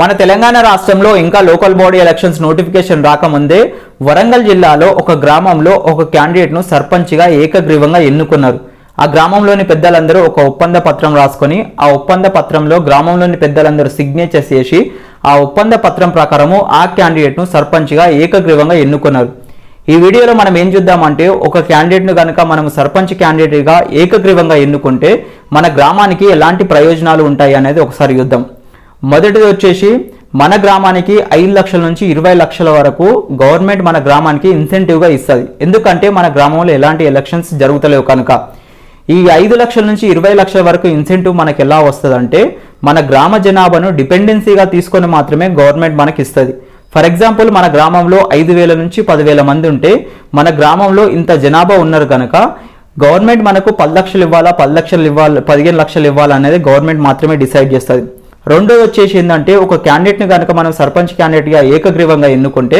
మన తెలంగాణ రాష్ట్రంలో ఇంకా లోకల్ బాడీ ఎలక్షన్స్ నోటిఫికేషన్ రాకముందే వరంగల్ జిల్లాలో ఒక గ్రామంలో ఒక క్యాండిడేట్ను సర్పంచ్గా ఏకగ్రీవంగా ఎన్నుకున్నారు. ఆ గ్రామంలోని పెద్దలందరూ ఒక ఒప్పంద పత్రం రాసుకొని ఆ ఒప్పంద పత్రంలో గ్రామంలోని పెద్దలందరూ సిగ్నేచర్స్ చేసి ఆ ఒప్పంద పత్రం ప్రకారము ఆ క్యాండిడేట్ను సర్పంచ్గా ఏకగ్రీవంగా ఎన్నుకున్నారు. ఈ వీడియోలో మనం ఏం చూద్దామంటే ఒక క్యాండిడేట్ను కనుక మనం సర్పంచ్ క్యాండిడేట్గా ఏకగ్రీవంగా ఎన్నుకుంటే మన గ్రామానికి ఎలాంటి ప్రయోజనాలు ఉంటాయి అనేది ఒకసారి చూద్దాం. మొదటిది వచ్చేసి మన గ్రామానికి ఐదు లక్షల నుంచి ఇరవై లక్షల వరకు గవర్నమెంట్ మన గ్రామానికి ఇన్సెంటివ్గా ఇస్తుంది. ఎందుకంటే మన గ్రామంలో ఎలాంటి ఎలక్షన్స్ జరుగుతలేవు కనుక. ఈ ఐదు లక్షల నుంచి ఇరవై లక్షల వరకు ఇన్సెంటివ్ మనకి ఎలా వస్తుందంటే మన గ్రామ జనాభాను డిపెండెన్సీగా తీసుకొని మాత్రమే గవర్నమెంట్ మనకి ఇస్తుంది. ఫర్ ఎగ్జాంపుల్ మన గ్రామంలో ఐదు వేల నుంచి పదివేల మంది ఉంటే మన గ్రామంలో ఇంత జనాభా ఉన్నారు కనుక గవర్నమెంట్ మనకు పది లక్షలు ఇవ్వాలా పది లక్షలు ఇవ్వాలి పదిహేను లక్షలు ఇవ్వాలా అనేది గవర్నమెంట్ మాత్రమే డిసైడ్ చేస్తుంది. రెండోది వచ్చేసి ఏంటంటే ఒక క్యాండిడేట్ని కనుక మనం సర్పంచ్ క్యాండిడేట్గా ఏకగ్రీవంగా ఎన్నుకుంటే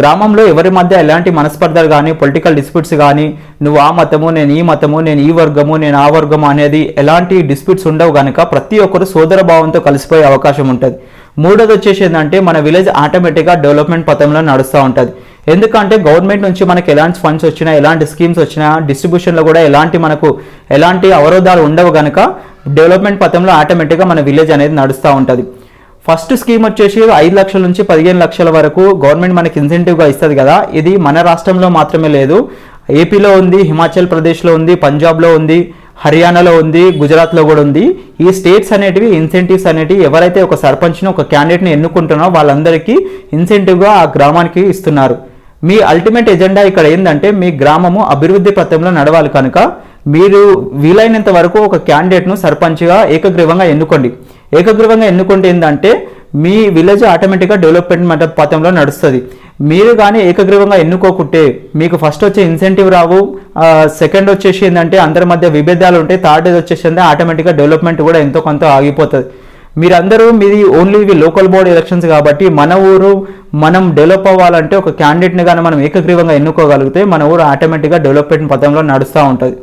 గ్రామంలో ఎవరి మధ్య ఎలాంటి మనస్పర్ధలు కానీ పొలిటికల్ డిస్ప్యూట్స్ కానీ నువ్వు ఆ మతము నేను ఈ మతము నేను ఈ వర్గము నేను ఆ వర్గము అనేది ఎలాంటి డిస్ప్యూట్స్ ఉండవు కనుక ప్రతి ఒక్కరు సోదర భావంతో కలిసిపోయే అవకాశం ఉంటుంది. మూడోది వచ్చేసి ఏంటంటే మన విలేజ్ ఆటోమేటిక్గా డెవలప్మెంట్ పథంలో నడుస్తూ ఉంటుంది. ఎందుకంటే గవర్నమెంట్ నుంచి మనకి ఎలాంటి ఫండ్స్ వచ్చినా ఎలాంటి స్కీమ్స్ వచ్చినా డిస్ట్రిబ్యూషన్లో కూడా ఎలాంటి మనకు ఎలాంటి అవరోధాలు ఉండవు కనుక డెవలప్మెంట్ పథంలో ఆటోమేటిక్గా మన విలేజ్ అనేది నడుస్తూ ఉంటుంది. ఫస్ట్ స్కీమ్ వచ్చేసి ఐదు లక్షల నుంచి పదిహేను లక్షల వరకు గవర్నమెంట్ మనకి ఇన్సెంటివ్గా ఇస్తుంది కదా. ఇది మన రాష్ట్రంలో మాత్రమే లేదు. ఏపీలో ఉంది హిమాచల్ ప్రదేశ్లో ఉంది పంజాబ్లో ఉంది హర్యానాలో ఉంది గుజరాత్లో కూడా ఉంది. ఈ స్టేట్స్ అనేటివి ఇన్సెంటివ్స్ అనేటివి ఎవరైతే ఒక సర్పంచ్ని ఒక క్యాండిడేట్ని ఎన్నుకుంటున్నారో వాళ్ళందరికీ ఇన్సెంటివ్గా ఆ గ్రామానికి ఇస్తున్నారు. మీ అల్టిమేట్ ఎజెండా ఇక్కడ ఏంటంటే మీ గ్రామము అభివృద్ధి పథంలో నడవాలి కనుక మీరు వీలైనంత వరకు ఒక క్యాండిడేట్ను సర్పంచ్గా ఏకగ్రీవంగా ఎన్నుకోండి. ఏకగ్రీవంగా ఎన్నుకుంటే ఏంటంటే మీ విలేజ్ ఆటోమేటిక్గా డెవలప్మెంట్ పథంలో నడుస్తుంది. మీరు కానీ ఏకగ్రీవంగా ఎన్నుకోకుంటే మీకు ఫస్ట్ వచ్చే ఇన్సెంటివ్ రావు. సెకండ్ వచ్చేసి ఏంటంటే అందరి మధ్య విభేదాలు ఉంటాయి. థర్డ్ వచ్చేసి ఆటోమేటిక్గా డెవలప్మెంట్ కూడా ఎంతో కొంత ఆగిపోతుంది. మీరందరూ మీది ఓన్లీ ఇవి లోకల్ బోర్డ్ ఎలక్షన్స్ కాబట్టి మన ఊరు మనం డెవలప్ అవ్వాలంటే ఒక క్యాండిడేట్ని కానీ మనం ఏకగ్రీవంగా ఎన్నుకోగలిగితే మన ఊరు ఆటోమేటిక్గా డెవలప్మెంట్ పథంలో నడుస్తూ ఉంటుంది.